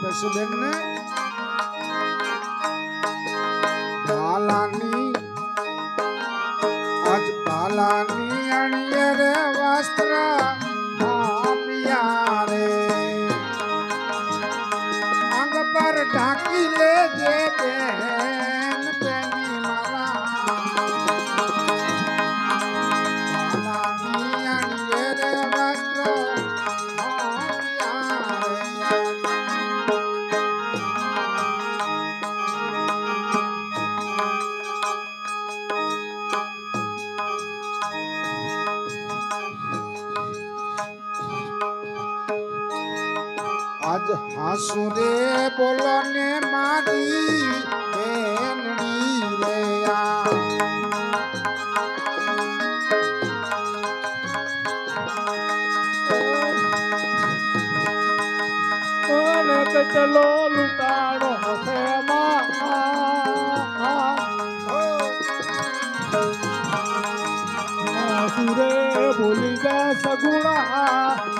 પેશુબેન ને બાલાની આજ બાલાની આજ હાસુ રે બોલો ને મારી બેનડી રે આ કોને કચલો લૂંટાણો હશે માં સુરે બોલી જા સગુણા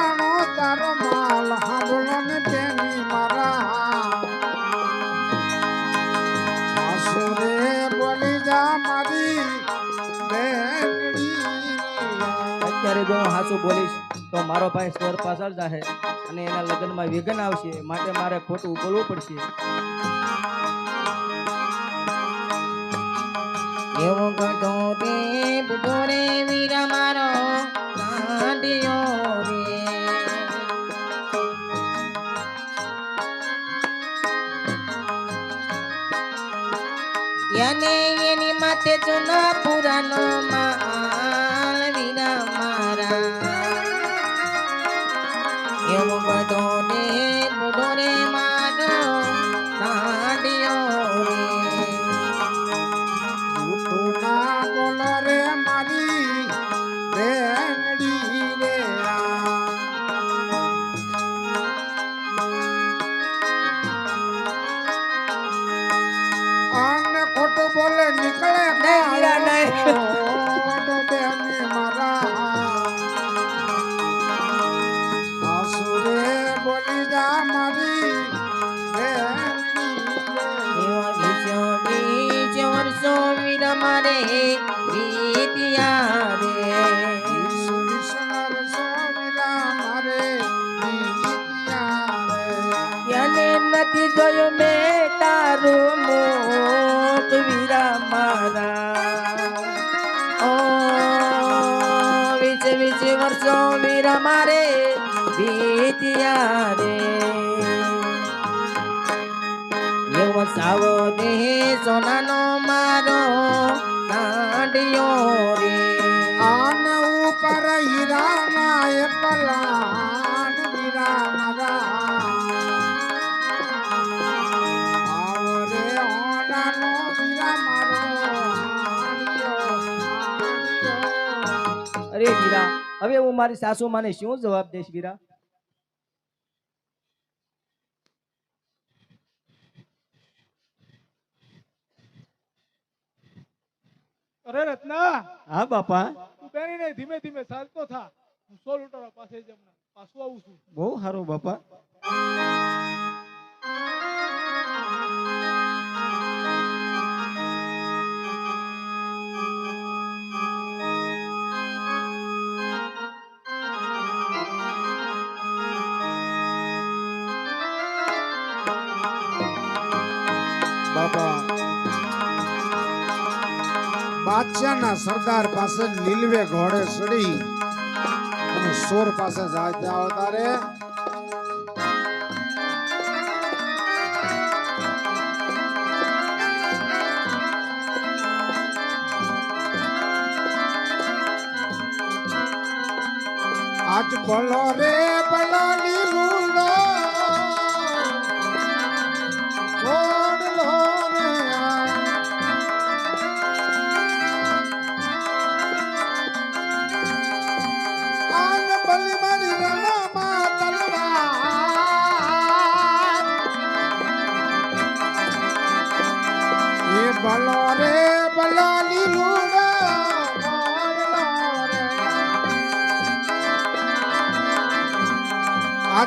લૂંટાણો તારો માલ સાંભળો ને તેની મારા. હાસુ બોલી જા મારી બેનડી રે આ. અત્યારે જો હું સાચું બોલીશ તો મારો ભાઈ સ્વર પાછળ જાહે અને એના લગ્નમાં વિઘન આવશે માટે મારે ખોટું બોલવું પડશે. એવો બુઢો રે વીરા મારો કાઢ્યો રે. એની માથે વીસ વર્ષો વીર મારે વીત્યા રે એવો સાવો દેહ સોનાનો મારો કાઢ્યો રે. હવે હું મારી સાસુ માને શું જવાબ દઈશ વીરા? અરે રત્ના! હા બાપા. તું બેની નહીં ધીમે ધીમે ચાલતો થા. હું સો લૂંટાણા પાસે જ હમણાં પાછું આવું છું. બહુ સારું બાપા. બાદશાહના સરદાર પાસે લીલવે ઘોડે ચડી અને સોર પાસે જાય ત્યાં અવતારે. આજ બલો રે લીલુડો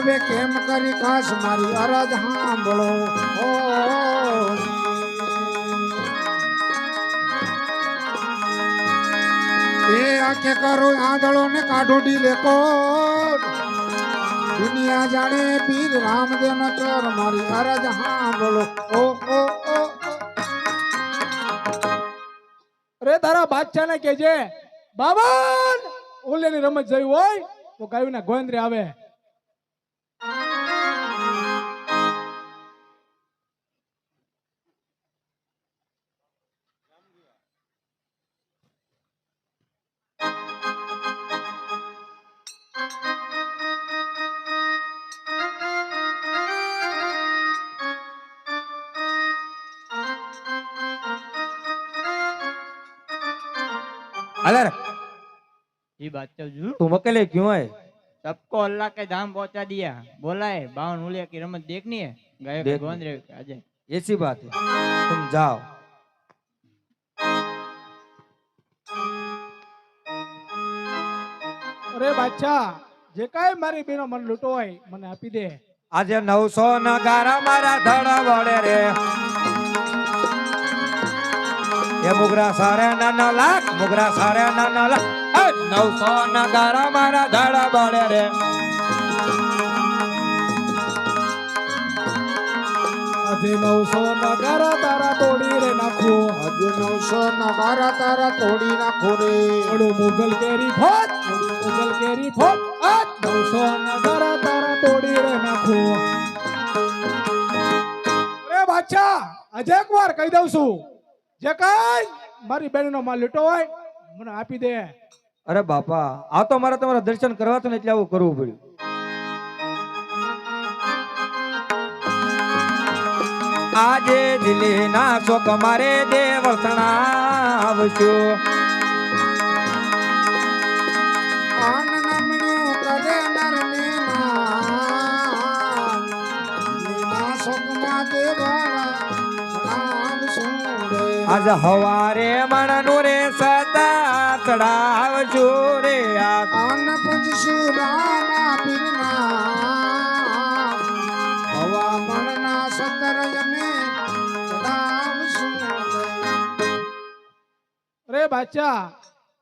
હવે કેમ કરી ખાસ મારી અરજ સાંભળો ઓ એ આંખે કરો આંધળો ને કાઢોડી ડીલે દુનિયા જાણે પીર રામદેવ નો ચોર મારી અરજ સાંભળો ઓ ઓ ઓ. અરે, તારા બાદશાહ ને કેજે બાબા ઓલે ની રમત જઈ હોય તો ગાયું ના ગોંદરે આવે. ये बात तो जू तुम अकेले क्यों आए सबको अल्लाह के धाम पहुंचा दिया बोला है बावन उलिया की रमत देखनी है गए देखनी। गोंद रहे अजय ऐसी बात है तुम जाओ અરે બાદશાહ જે કાંઈ મારી બેનો મન લૂંટો હોય મને આપી દે આજે નવસો નગારા મારા ધડ વડે રે એ મુગરા સારે નાના લાખ મુગરા સારે નાના લાખ નવસો નગારા મારા ધાડા વડે રે. આજે નવસો નગારા તારા તોડી રે નાખો. આજે નવસો નગારા તારા તોડી નાખો રે. ઓડું મુગલ કેરી ફોટ ઓડું મુગલ કેરી ફોટ આજ નવસો નગારા તારા તોડી રે નાખો. અરે બાદશાહ આજે એકવાર કહી દઉં છું. જે કઈ મારી બેનનો માલ લીટો હોય મને આપી દે. અરે બાપા આ તો મારે તમારા દર્શન કરવા તો ને એટલે આવું કરવું પડ્યું. આજે દિલ્હી ના. શોક મારે દેવસણા આવશું આન હવારે કરે રે સદા રે આ કોણ પૂછશું રામા પીરના. હવા મણના સતર જમે અરે બાચા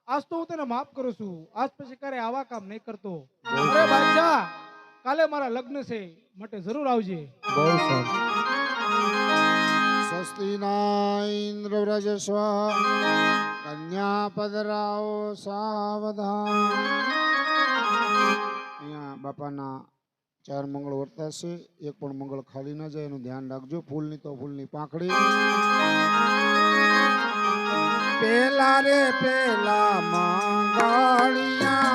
આજ તો હું તને માફ કરું છું. આજ પછી ક્યારે આવા કામ નહીં કરતો. અરે બાચા કાલે મારા લગ્ન છે માટે જરૂર આવજે. બહુ સારું. સ્વસ્તિ ના ઇન્દ્ર વ્રજસ્વ કન્યા પદરાઓ સાવધાન. અહીંયા બાપાના ચાર મંગળ વર્તા છે, એક પણ મંગળ ખાલી ન જાય, એનું ધ્યાન રાખજો. ફૂલની તો ફૂલની પાંખડી. પેલા રે પેલા મંગળિયા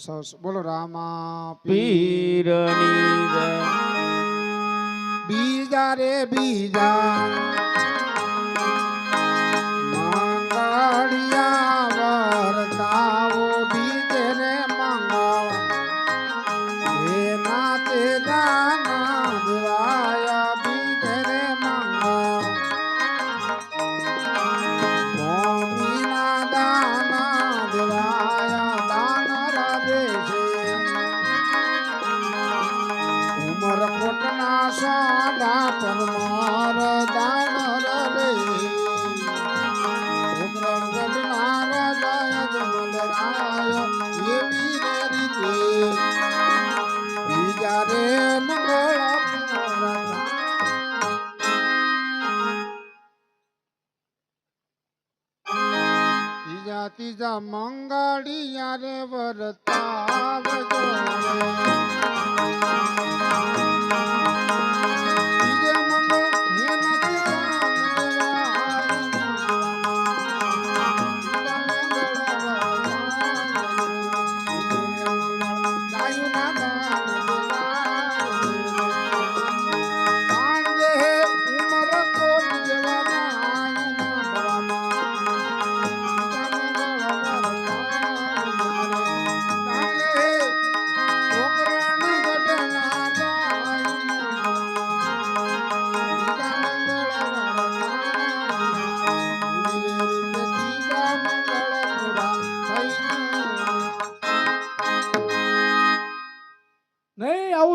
ભરોસા બોલો રામા પીર પીરની બીજા રે બીજા. રે મંગળ ત્રીજા ત્રીજા મંગળિયા રે વરતાવજો.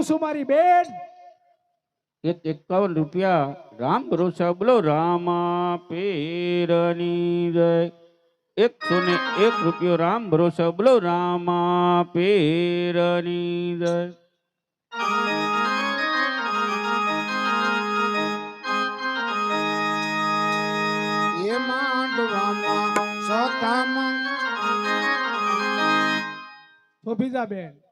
છું મારી બેન. એક એકાવન રૂપિયા રામ ભરોસા બોલો રામા પેરની જય. એકસો ને એક રૂપિયો રામ ભરોસા બોલો રામા પેરની જય. સતામાં. શોભીજા બેન.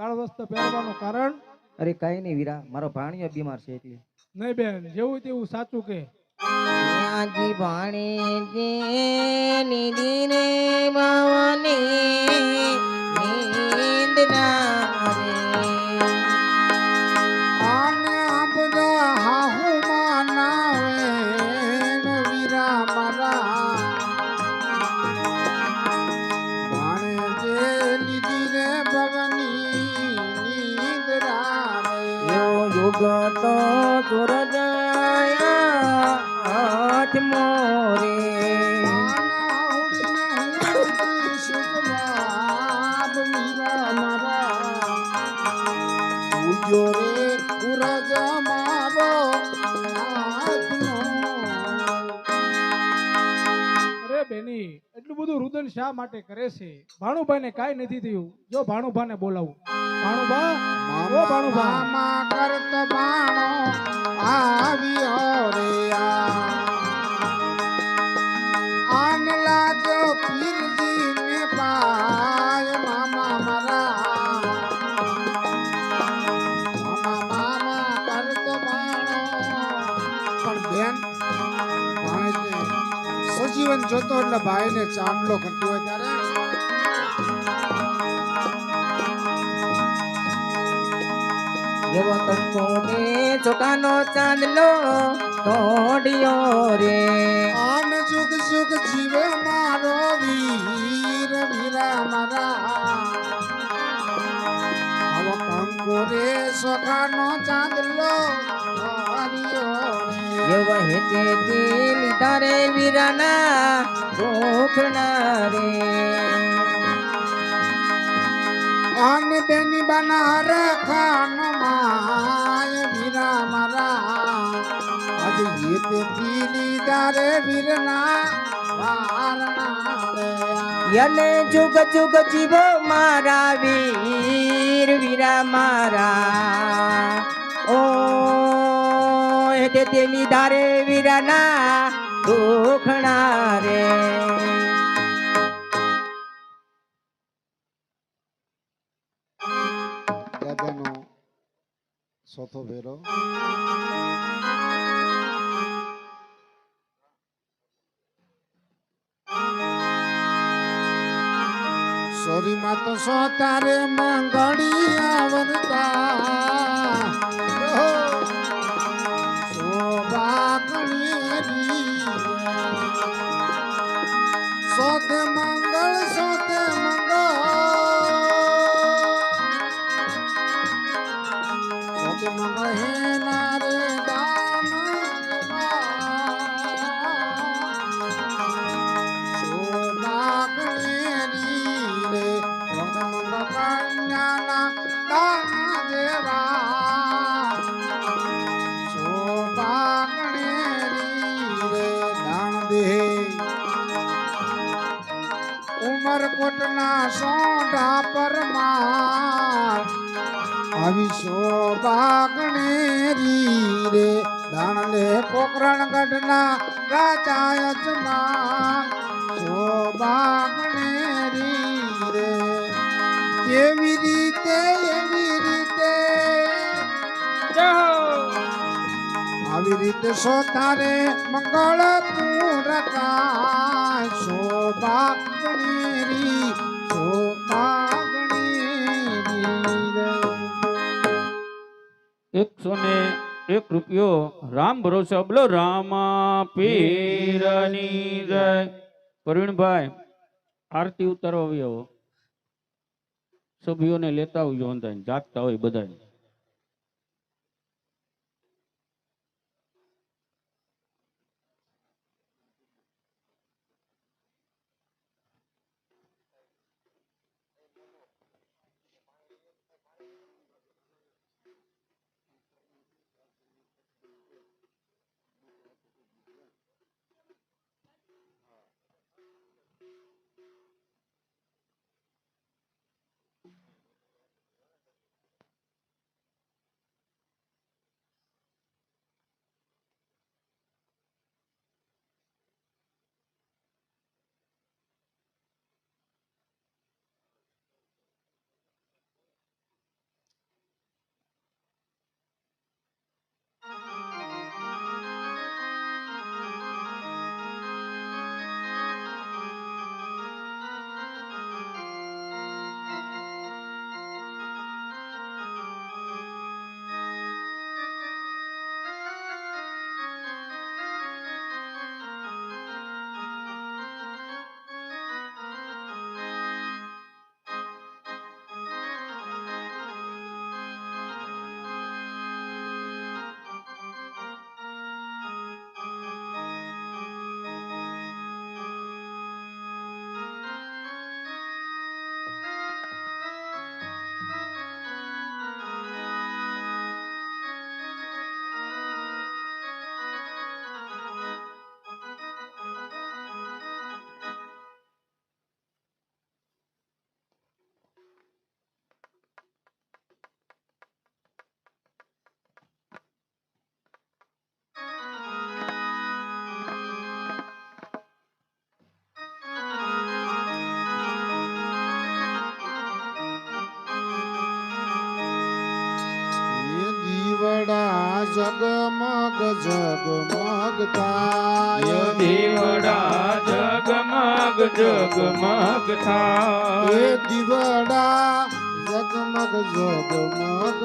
કાળ વસ્ત્ર પહેરવાનું કારણ? અરે કઈ નહીં વીરા મારો ભાણિયો બીમાર છે એટલે. નહીં બેન જેવું તેવું સાચું કે. આજી ભાણી જે નિધિ ભવને નીંદ મારા ઉજો રે ઉરજ મારો અરે બેની એટલું બધું રુદન શા માટે કરે છે? ભાણુભાઈ કાંઈ નથી થયું. જો ભાણુભાને બોલાવું. ભાણુભા? ઓ ભાણુભા. મામા કરત બાણો આવ્યો રે આ. આન લાજો પીરજી જોતો એટલે ભાઈને ચાંદલો ઘટ્યો હોય ત્યારે એવો તંકો ને ચોકાનો ચાંદલો તોડ્યો રે આન જુગ જુગ જીવે મારો વીર વીરા મારા આવો કંકો રે ચોકાનો ચાંદલો. એવો હેતે લીધા રે વીરાના ગોખણા રે આન બેની બના રે ખાન માય વીરા મારા. આજે એ તે પીલી દારે વીરના વારણા રે યને જુગ જુગ જીવો મારા વીર વીરા મારા. ઓ હેતે તેલી ધારે વીરાના દુખણા રે. દાદાનો ભેરો સોરીમાં તો સો તારે મંગળી વરતા સોતે મંગળ સોતે આવી શોભા રે. દાણલે પોકરણગઢના રાજા યજમાન શોભા ગણેરી રે. કેવી રીતે એવી રીતે? આવી રીતે સો તારે? મંગળ પૂરતા શોભા ગણેરી શોભા ગણેરી એકસો ને એક રૂપિયો રામ ભરોસે બોલો, રામા પીરની જય. પ્રવીણભાઈ, આરતી ઉતારવા આવ્યો. સભ્યોને લેતા આવજો જાગતા હોય બધા જગમગ દીવડા જગમગ જગમગ થાય. એ દીવડા જગમગ જગમગ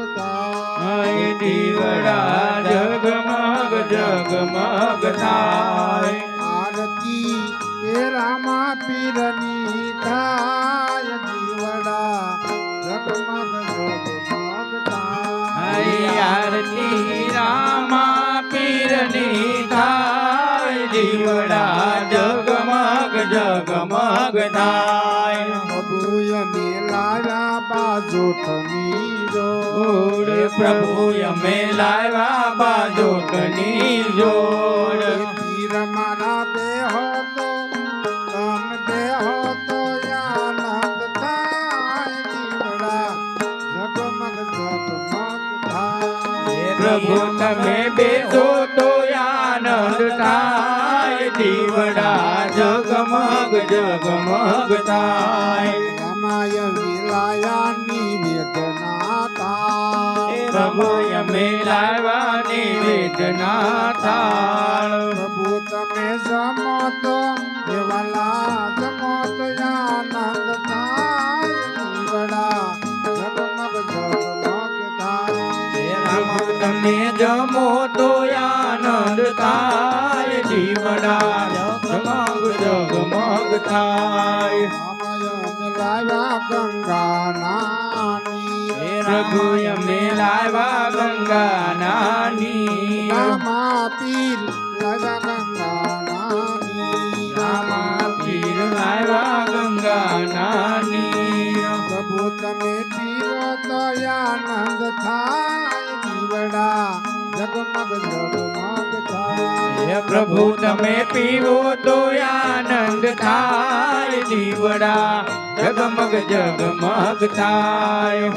એ દીવડા જગમગ જગમગ થાય. આરતી એ રામા પીરની પ્રભુ અમે લાવ્યા બાજોટની જોડ. પીર મારા દેહો તો તન દેહો તો આનંદ થાય દીવડા જગમગ જગમગ થાય. પ્રભુ તમે બેસો તો આનંદ થાય દીવડા જગમગ જગમગ થાય. રામાય સમય મેળવવાની વેદના થાળ. પ્રભુ તમે જમો તો દેવાલા જમો તો આનંદ થાય. તમે જમો તો આનંદ થાય. જીવડા જગમગ જગમગ થાય. સમય મેળવ્યા ગંગા નાન રઘુ અમે લાવ્યા ગંગા નાની રામા પીર લાવ્યા ગંગા નાની રામા પીર લાવ્યા ગંગા નાની પ્રભુ તમે પીરો તો આનંદ થાય દીવડા જગમગ જગમગ થાય. પ્રભુ તમે પીવો તો આનંદ થાય દીવડા જગમગ જગમગ થાય.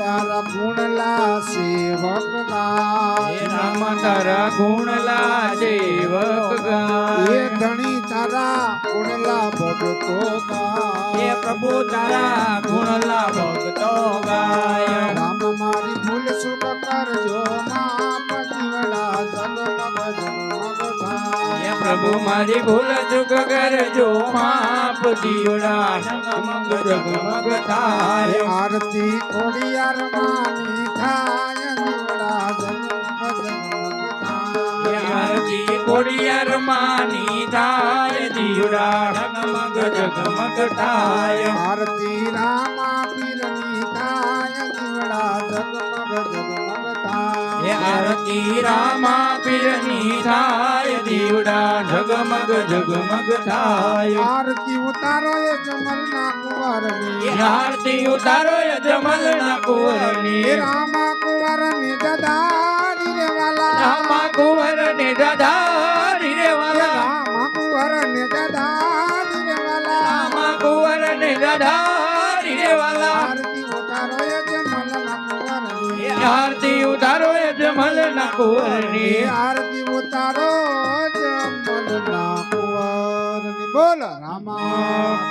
તારા ગુણલા સેવક હે રામ તારા ગુણલા સેવક એ ગાય ધણી તારા ગુણલા ભગતો હે ગાય પ્રભુ તારા ગુણલા ભગતો ગાય રામ મારી ભૂલ સુખ કરજો માપ પ્રભુ મારી ભૂલ ચૂક કરજો માપ દીવડા જગમગ જગમગ થાય. આરતી ખોડિયાર માની જગમગ જગમગ થાય. આરતી કોડિયાર માની થાય દીવડા જગમગ જગમગ થાય. આરતી રામા પીરની થાય જીવડા જગમગ જગમગ હે આરતી રામા પીરની થાય દીવડા જગમગ જગમગ થાય. આરતી ઉતારો એ જમલના કુંવરની. આરતી ઉતારો એ કુંવરની. રામા કુંવરની દદારી કુંવરની આરતી ઉતારો જમલના કુંવરની. બોલ રામા.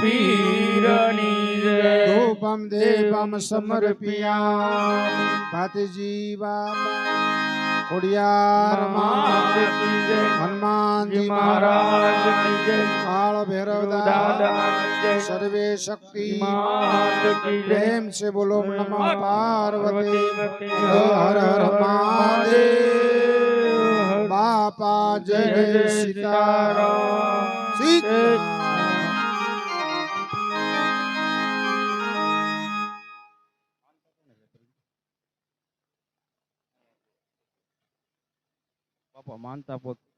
પીરની જય. ધૂપમ દેવમ સમર્પિયા ભાતજી બાબા. ખોડિયાર હનુમાનજી મહારાજ. કાળ ભૈરવ સર્વે શક્તિ. પ્રેમ છે બોલો નમઃ પાર્વતી હર હર જય સીતારામ. સીતા માનતા પોત.